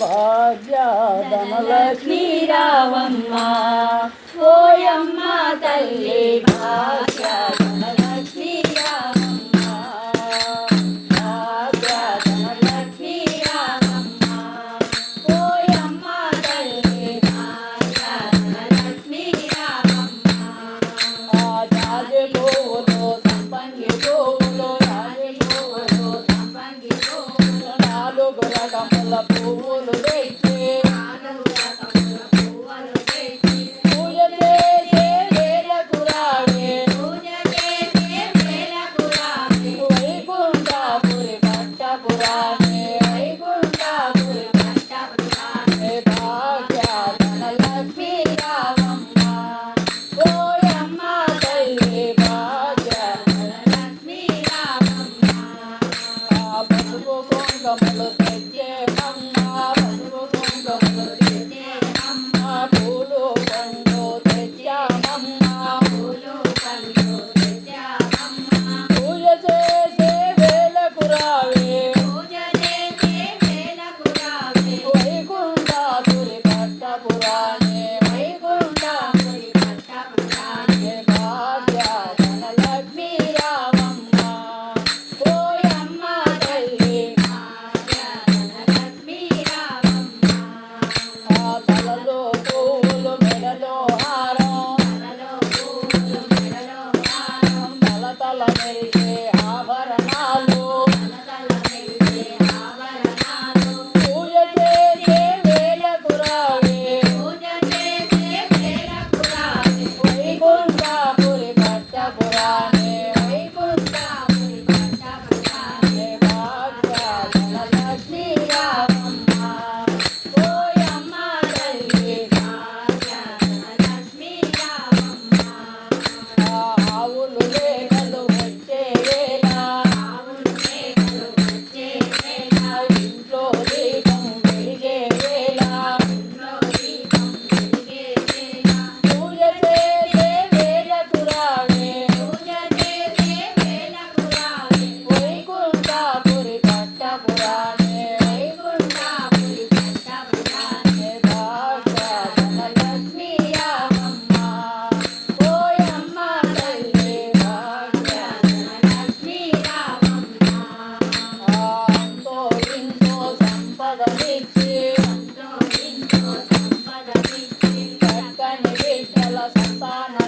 భాగ్యధనలక్ష్మీ రావమ్మ ఓయమ్మ on my little సంతానం